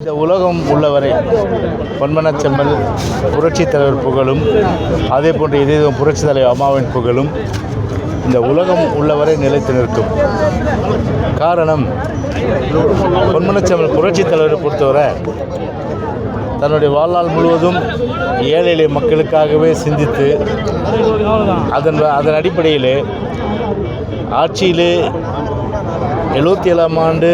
இந்த உலகம் உள்ளவரை பொன்மனச் செம்மல் புரட்சித் தலைவர் புகழும் அதே போன்று இதே புரட்சித் தலைவர் அம்மாவின் புகழும் இந்த உலகம் உள்ளவரை நிலைத்து நிற்கும். காரணம் பொன்மனச்செம்மல் புரட்சித் தலைவரை பொறுத்தவரை தன்னுடைய வாழ்நாள் முழுவதும் ஏழை எளிய மக்களுக்காகவே சிந்தித்து அதன் அதன் அடிப்படையில் ஆட்சியிலே எழுபத்தி ஏழாம் ஆண்டு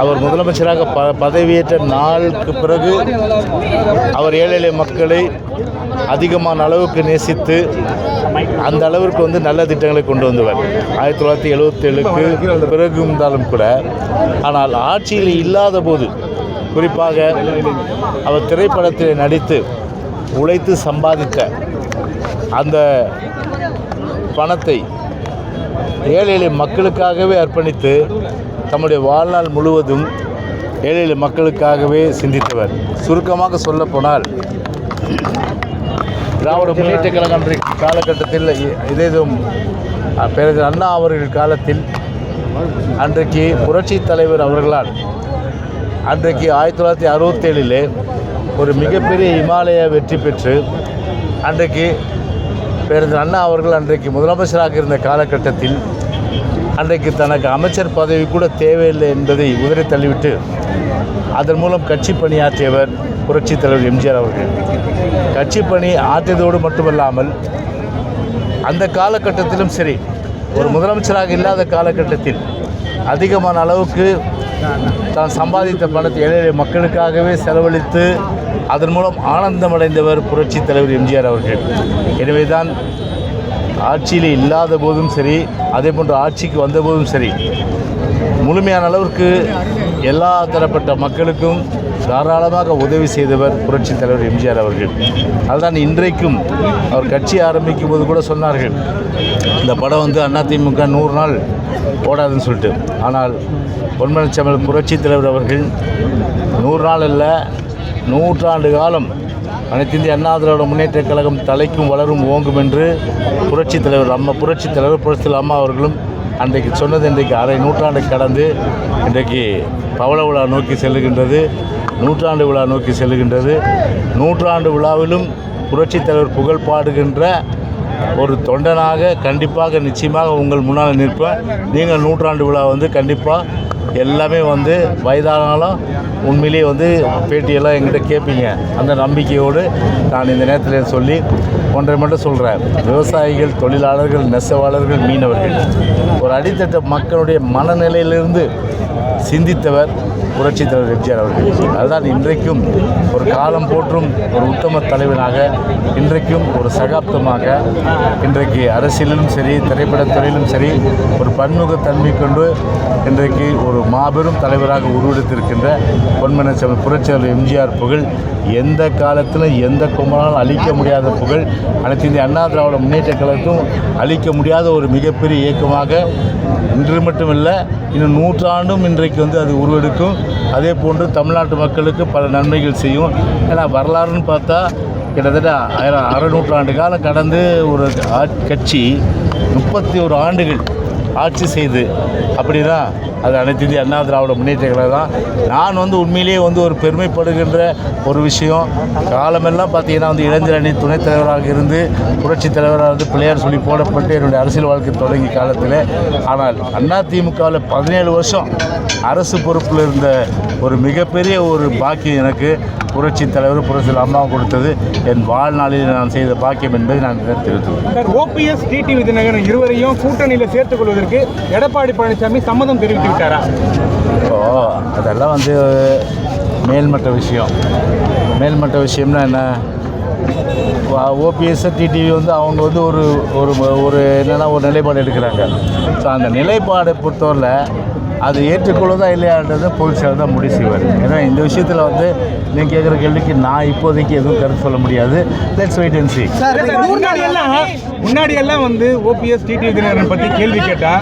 அவர் முதலமைச்சராக ப பதவியேற்ற நாளுக்கு பிறகு அவர் ஏழை எளிய மக்களை அதிகமான அளவுக்கு நேசித்து அந்த அளவிற்கு வந்து நல்ல திட்டங்களை கொண்டு வந்தவர். ஆயிரத்தி தொள்ளாயிரத்தி எழுபத்தேழுக்கு பிறகு இருந்தாலும் கூட ஆனால் ஆட்சியில் இல்லாத போது குறிப்பாக அவர் திரைப்படத்தில் நடித்து உழைத்து சம்பாதித்த அந்த பணத்தை ஏழை எளிய மக்களுக்காகவே அர்ப்பணித்து தம்முடைய வாழ்நாள் முழுவதும் ஏழை எளிய மக்களுக்காகவே சிந்தித்தவர். சுருக்கமாக சொல்லப்போனால் திராவிட முன்னேற்ற கழகம் காலகட்டத்தில் இதேதும் அஹ், பேரறிஞர் அண்ணா அவர்கள் காலத்தில் அன்றைக்கு புரட்சி தலைவர் அவர்களால் அன்றைக்கு ஆயிரத்தி தொள்ளாயிரத்தி அறுபத்தேழிலே ஒரு மிகப்பெரிய இமாலய வெற்றி பெற்று அன்றைக்கு பேரறிஞர் அண்ணா அவர்கள் அன்றைக்கு முதலமைச்சராக இருந்த காலகட்டத்தில் அன்றைக்கு தனக்கு அமைச்சர் பதவி கூட தேவையில்லை என்பதை உதறி தள்ளிவிட்டு அதன் மூலம் கட்சி பணியாற்றியவர் புரட்சித் தலைவர் எம்ஜிஆர் அவர்கள். கட்சி பணி ஆற்றியதோடு மட்டுமல்லாமல் அந்த காலகட்டத்திலும் சரி ஒரு முதலமைச்சராக இல்லாத காலகட்டத்தில் அதிகமான அளவுக்கு தான் சம்பாதித்த பணத்தை ஏழை மக்களுக்காகவே செலவழித்து அதன் மூலம் ஆனந்தமடைந்தவர் புரட்சித் தலைவர் எம்ஜிஆர் அவர்கள். எனவே தான் ஆட்சியில் இல்லாத போதும் சரி அதே போன்று ஆட்சிக்கு வந்த போதும் சரி முழுமையான அளவிற்கு எல்லா தரப்பட்ட மக்களுக்கும் தாராளமாக உதவி செய்தவர் புரட்சித் தலைவர் எம்ஜிஆர் அவர்கள். அதுதான் இன்றைக்கும் அவர் கட்சி ஆரம்பிக்கும் போது கூட சொன்னார்கள் இந்த படம் வந்து அதிமுக நூறு நாள் ஓடாதுன்னு சொல்லிட்டு. ஆனால் பொன்மனச்செம்மல் புரட்சித் தலைவர் அவர்கள் நூறு நாள் அல்ல நூற்றாண்டு காலம் அனைத்து இந்திய அண்ணா திராவிட முன்னேற்றக் கழகம் தலைக்கும் வளரும் ஓங்கும் என்று புரட்சித் தலைவர் அம்மா புரட்சித் தலைவர் புரட்சித் அம்மா அவர்களும் அன்றைக்கு சொன்னது இன்றைக்கு அரை நூற்றாண்டு கடந்து இன்றைக்கு பவள விழா நோக்கி செல்லுகின்றது நூற்றாண்டு விழா நோக்கி செல்லுகின்றது. நூற்றாண்டு விழாவிலும் புரட்சித் தலைவர் புகழ் பாடுகின்ற ஒரு தொண்டனாக கண்டிப்பாக நிச்சயமாக உங்கள் முன்னால் நிற்பேன். நீங்கள் நூற்றாண்டு விழா வந்து கண்டிப்பாக எல்லாமே வந்து வயதானாலும் உண்மையிலேயே வந்து பேட்டியெல்லாம் எங்கிட்ட கேட்பீங்க. அந்த நம்பிக்கையோடு நான் இந்த நேரத்தில் சொல்லி ஒன்றை மட்டும் சொல்கிறேன் விவசாயிகள் தொழிலாளர்கள் நெசவாளர்கள் மீனவர்கள். ஒரு அடித்தட்ட மக்களுடைய மனநிலையிலிருந்து சிந்தித்தவர் புரட்சி தலைவர் எம்ஜிஆர் அவர்கள். அதுதான் இன்றைக்கும் ஒரு காலம் போற்றும் ஒரு உத்தம தலைவனாக இன்றைக்கும் ஒரு சகாப்தமாக இன்றைக்கு அரசியலிலும் சரி திரைப்படத்துறையிலும் சரி ஒரு பன்முகத்தன்மை கொண்டு இன்றைக்கு ஒரு மாபெரும் தலைவராக உருவெடுத்திருக்கின்ற பொன்மன செல்வன் எம்ஜிஆர் புகழ் எந்த காலத்திலும் எந்த கும்பலாலும் அழிக்க முடியாத புகழ் அனைத்து இந்திய அண்ணா திராவிட முன்னேற்ற கழகத்தும் அழிக்க முடியாத ஒரு மிகப்பெரிய இயக்கமாக இன்று மட்டுமில்லை இன்னும் நூற்றாண்டும் இன்றைக்கு வந்து அது உருவெடுக்கும். அதே போன்று தமிழ்நாட்டு மக்களுக்கு பல நன்மைகள் செய்யும். ஏன்னா வரலாறுன்னு பார்த்தா கிட்டத்தட்ட அரை நூற்றாண்டு காலம் கடந்து ஒரு கட்சி முப்பத்தி ஒரு ஆண்டுகள் ஆட்சி செய்து அப்படின்னா அது அனைத்து இந்திய அண்ணா திராவிட முன்னேற்ற கழகம் தான் நான் வந்து உண்மையிலேயே வந்து ஒரு பெருமைப்படுகின்ற ஒரு விஷயம். காலமெல்லாம் பார்த்தீங்கன்னா வந்து இளைஞர் அணி துணைத் தலைவராக இருந்து புரட்சித் தலைவராக இருந்து பிள்ளையார் சொல்லி போடப்பட்டு என்னுடைய அரசியல் வாழ்க்கை தொடங்கி காலத்தில். ஆனால் அண்ணா திமுகவில் பதினேழு வருஷம் அரசு பொறுப்பில் இருந்த ஒரு மிகப்பெரிய ஒரு பாக்கியம் எனக்கு புரட்சித் தலைவர் புரட்சி அம்மா கொடுத்தது. என் வாழ்நாளில் நான் செய்த பாக்கியம் என்பதை நான் தெரிவித்துள்ளேன் ஓபிஎஸ் டிடிவி தினகரன் இருவரையும் கூட்டணியில் சேர்த்துக் கொள்வதற்கு எடப்பாடி பழனிசாமி சம்மதம் தெரிவித்து இருக்காரா? இப்போ அதெல்லாம் வந்து மேல்மட்ட விஷயம். மேல்மட்ட விஷயம்னா என்ன? ஓபிஎஸ் டிடிவி வந்து அவங்க வந்து ஒரு ஒரு ஒரு என்னென்னா ஒரு நிலைப்பாடு எடுக்கிறாங்க. ஸோ அந்த நிலைப்பாடை பொறுத்தவரை அது ஏற்றுக்கொள்வதா இல்லையான்றது போலீஸார் தான் முடிவு செய்வார். ஏன்னா இந்த விஷயத்தில் வந்து நீங்கள் கேட்குற கேள்விக்கு நான் இப்போதைக்கு எதுவும் கருத்து சொல்ல முடியாது. Let's wait and see. Sir, முன்னாடி எல்லாம் வந்து ஓபிஎஸ் டிடி தினகரன் பத்தி கேள்வி கேட்டா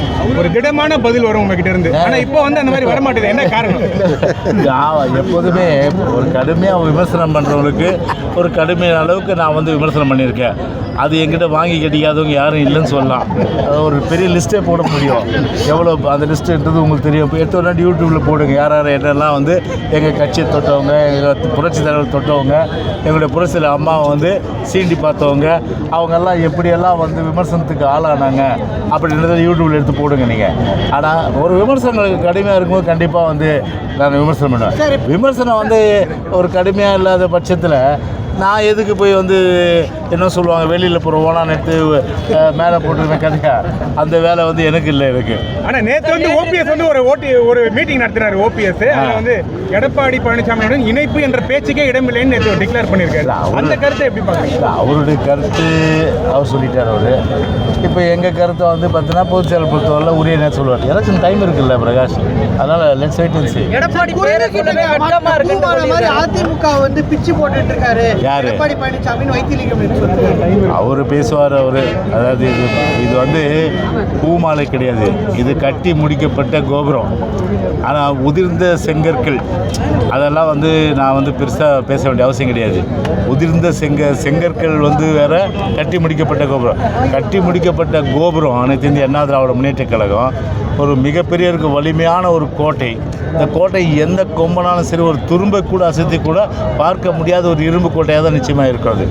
ஒரு திடமான பதில் வரும் உங்ககிட்ட இருந்து. ஆனா இப்போ வந்து அந்த மாதிரி வர மாட்டேது என்ன காரணம்? எப்போதுமே ஒரு கடுமையாக விமர்சனம் பண்ணுறவங்களுக்கு ஒரு கடுமையான அளவுக்கு நான் வந்து விமர்சனம் பண்ணியிருக்கேன். அது என்கிட்ட வாங்கி கட்டிக்காதவங்க யாரும் இல்லைன்னு சொல்லலாம். அது ஒரு பெரிய லிஸ்ட்டே போட முடியும். எவ்வளோ அந்த லிஸ்ட்டுன்றது உங்களுக்கு தெரியும். இப்போ எடுத்த உடனே யூடியூப்பில் போடுங்க. யார் யார் என்னெல்லாம் வந்து எங்கள் கட்சியை தொட்டவங்க எங்கள் புரட்சி தலைவர் தொட்டவங்க எங்களுடைய புரட்சி அம்மாவை வந்து சீண்டி பார்த்தவங்க அவங்கெல்லாம் எப்படியெல்லாம் வந்து விமர்சனத்துக்கு ஆளானாங்க அப்படின்றத யூடியூப்பில் எடுத்து போடுங்க நீங்கள் ஆனால் ஒரு விமர்சனங்களுக்கு கடுமையாக இருக்கும்போது கண்டிப்பாக வந்து நான் விமர்சனம் பண்ணுவேன். விமர்சனம் வந்து ஒரு கடுமையாக இல்லாத பட்சத்தில் நான் எதுக்கு போய் வந்து என்ன சொல்லுவாங்க வெளியில் போகிற ஓனான் எடுத்து மேலே போட்டுருவேன் கதையா? அந்த வேலை வந்து எனக்கு இல்லை எனக்கு. ஆனா நேத்து வந்து ஓபிஎஸ் வந்து ஒரு ஓட்டி ஒரு மீட்டிங் நடத்தினாரு ஓபிஎஸ் அதுல வந்து எடப்பாடி பழனிசாமியுடன் இணைப்பு என்ற பேச்சுக்கே இடமில்லைன்னு நேற்று டிக்ளேர் பண்ணியிருக்காரு. அந்த கருத்தை எப்படி பாக்குறீங்க இல்ல, அவருடைய கருத்து அவர் சொல்லிட்டார் அவர். இப்போ எங்கள் கருத்தை வந்து பார்த்தீங்கன்னா பொதுச்செயல் பொறுத்தவரை உரிய நேரம் சொல்லுவார். எலெக்ஷன் டைம் இருக்குல்ல பிரகாஷ். அதனால் let's wait and see. Edappadi. AIADMK வந்து பிச்சு போட்டுட்டு இருக்காரு. யாரு? எடப்பாடி பழனிசாமின்னு வைத்திலிங்கம் சொல்லிருக்காரு அவர் பேசுவார் அவர். அதாவது இது இது வந்து பூமாலை கிடையாது. இது கட்டி முடிக்கப்பட்ட கோபுரம். ஆனால் உதிர்ந்த செங்கற்கள். அதெல்லாம் வந்து நான் வந்து பெருசாக பேச வேண்டிய அவசியம் கிடையாது. உதிர்ந்த செங்க செங்கற்கள் வந்து வேற கட்டி முடிக்கப்பட்ட கோபுரம். கட்டி முடிக்கப்பட்ட கோபுரம் அனைத்து இந்திய அண்ணா திராவிட முன்னேற்ற கழகம் ஒரு மிகப்பெரிய இருக்கு வலிமையான ஒரு கோட்டை. இந்த கோட்டை எந்த கொம்பனாலும் சரி ஒரு துரும்பை கூட அசைத்து கூட பார்க்க முடியாத ஒரு இரும்பு கோட்டையாக தான் நிச்சயமாக இருக்கிறது.